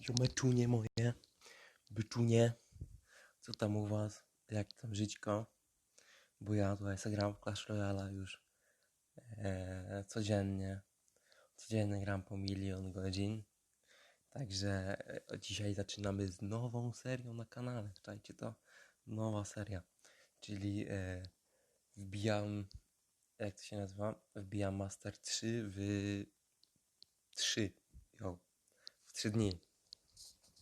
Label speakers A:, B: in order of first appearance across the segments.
A: Ziomeczunie moje, byczunie, co tam u was, jak tam żyćko? Bo ja tutaj gram w Clash Royale już e, codziennie, codziennie gram po milion godzin. Także e, dzisiaj zaczynamy z nową serią na kanale, czajcie to, nowa seria, czyli e, wbijam, jak to się nazywa, wbijam Master 3 w 3, jo, w 3 dni.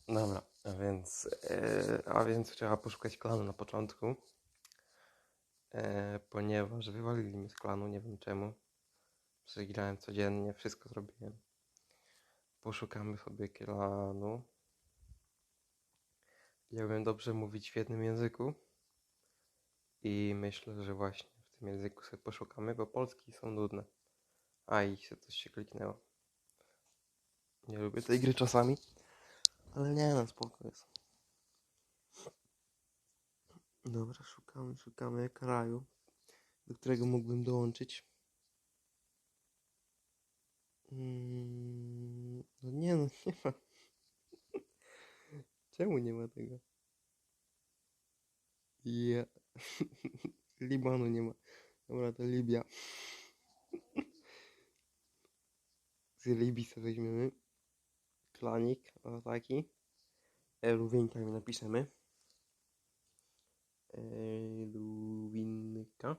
A: Dobra, a więc, e, a więc trzeba poszukać klanu na początku, e, ponieważ wywalili mnie z klanu, nie wiem czemu. Przegrałem codziennie, wszystko zrobiłem. Poszukamy sobie klanu. Ja umiem dobrze mówić w jednym języku i myślę, że właśnie w tym języku sobie poszukamy, bo polski są nudne. A i się coś się kliknęło. Nie lubię tej gry czasami. Ale nie no, spoko jest. Dobra, szukamy, szukamy kraju, do którego mógłbym dołączyć. Mm, no nie no, nie ma. Czemu nie ma tego? Ja. Libanu nie ma. Dobra, to Libia. Z Libii sobie weźmiemy. Klanik, o taki. Luwinka mi napiszemy. Luwinka.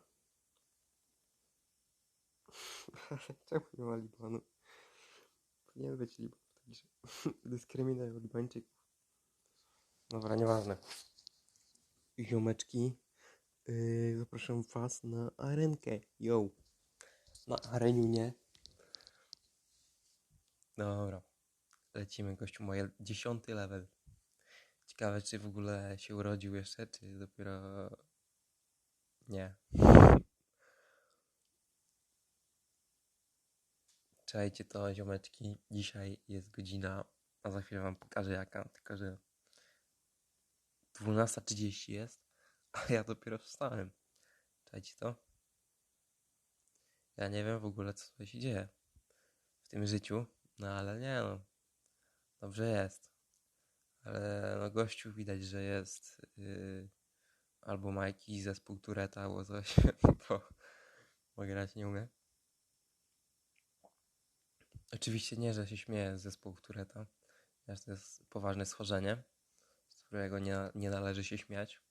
A: Czemu nie ma Libanu? Powinien być Liban. Dyskryminują Libańczyków. Dobra, nieważne. Ziomeczki. Yy, zapraszam was na arenkę. Yo. Na areniu nie. Dobra. Lecimy, gościu, moje dziesiąty level. Ciekawe, czy w ogóle się urodził jeszcze, czy dopiero... Nie. Czekajcie to, ziomeczki. Dzisiaj jest godzina, a za chwilę wam pokażę jaka, tylko że 12.30 jest, a ja dopiero wstałem. Czekajcie to. Ja nie wiem w ogóle, co tutaj się dzieje w tym życiu, no ale nie no. Dobrze jest. Ale no gościu widać, że jest yy, albo ma jakiś zespół Tureta albo coś, bo, bo grać nie umie. Oczywiście nie, że się śmieję z zespołu Tureta, ponieważ to jest poważne schorzenie, z którego nie, nie należy się śmiać.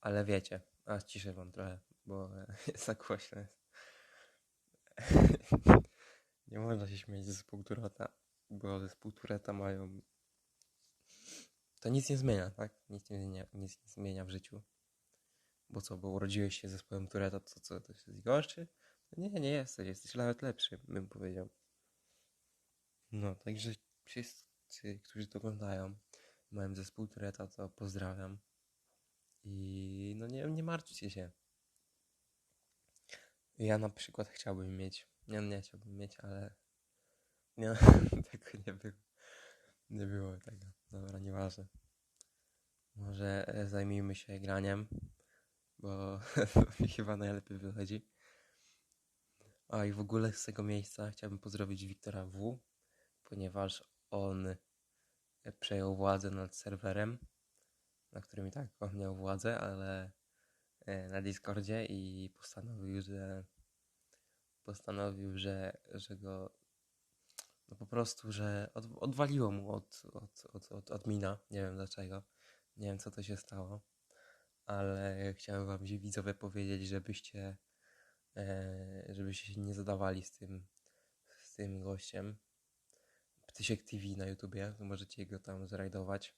A: Ale wiecie, a ciszę wam trochę, bo jest za głośno. Nie można się śmiać z zespołu Tureta, bo zespół Tureta mają... To nic nie zmienia, tak? Nic nie zmienia, nic nie zmienia w życiu. Bo co, bo urodziłeś się zespołem Tureta, to co, to jest gorszy? Nie, nie jesteś, jesteś nawet lepszy, bym powiedział. No, także wszyscy, którzy to oglądają, mają zespół Tureta, to pozdrawiam. I no nie, nie martwcie się. Ja na przykład chciałbym mieć, nie, nie chciałbym mieć, ale nie, tego nie było. Nie było tego. Dobra, nieważne. Może e, zajmijmy się graniem, bo mi chyba najlepiej wychodzi. A i w ogóle z tego miejsca chciałbym pozdrowić Wiktora W, ponieważ on e, przejął władzę nad serwerem, na którym i tak on miał władzę, ale e, na Discordzie i postanowił, że postanowił, że, że go no po prostu, że od, odwaliło mu od, od, od, od admina. Nie wiem dlaczego. Nie wiem co to się stało. Ale chciałem wam widzowie powiedzieć, żebyście e, żebyście się nie zadawali z tym z tym gościem. Ptysiek TV na YouTubie. Możecie go tam zrajdować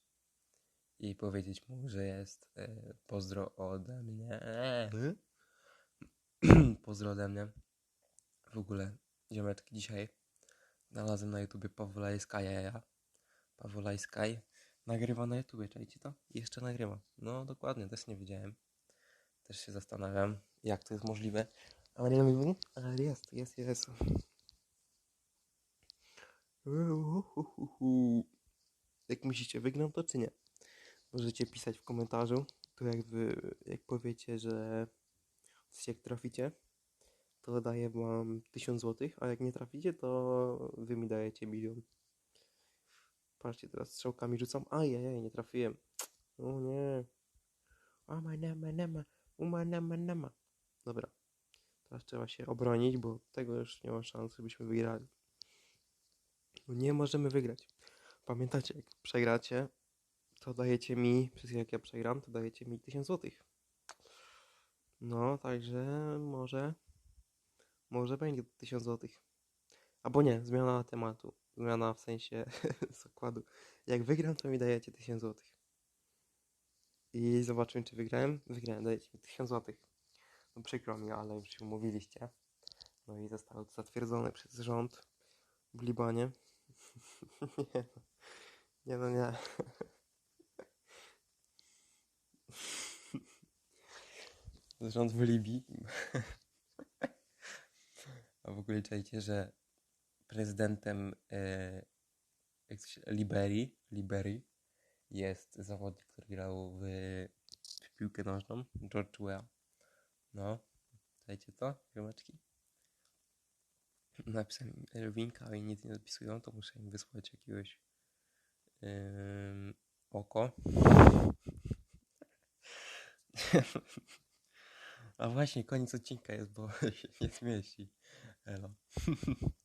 A: i powiedzieć mu, że jest e, pozdro ode mnie. pozdro ode mnie. W ogóle ziomeczki dzisiaj Znalazłem na YouTubie Pawolajska jaja. Pawolajskaj. Nagrywa na YouTubie, czajcie to? I jeszcze nagrywa. No dokładnie, też nie wiedziałem. Też się zastanawiam, jak to jest możliwe. Ale nie wiem, ale jest, jest, jest. Jak myślicie, wygram to czy nie? Możecie pisać w komentarzu. Tu jak wy, jak powiecie, że jak traficie, to daję wam 1000 zł, a jak nie traficie, to wy mi dajecie milion. Patrzcie, teraz strzałkami rzucam. Ajajaj, nie trafiłem. O nie. Ama nama nama. Uma nama nama. Dobra. Teraz trzeba się obronić, bo tego już nie ma szansy, byśmy wygrali. Bo nie możemy wygrać. Pamiętacie, jak przegracie, to dajecie mi, przez jak ja przegram, to dajecie mi 1000 złotych. No, także może, może będzie 1000 złotych. Albo nie, zmiana tematu. Zmiana w sensie zakładu. Jak wygram, to mi dajecie 1000 złotych. I zobaczymy, czy wygrałem. Wygrałem, dajecie mi 1000 złotych. No przykro mi, ale już się umówiliście. No i zostało to zatwierdzone przez rząd w Libanie. nie no, nie no nie. Rząd w Libii. Ogóle czajcie, że prezydentem e, Liberii, Liberii jest zawodnik, który grał w, w piłkę nożną, George Weah. No, czajcie to, gromeczki? Napisałem Erwinka, ale nic nie zapisują, to muszę im wysłać jakiegoś ym, oko. A właśnie, koniec odcinka jest, bo się nie zmieści. Elo.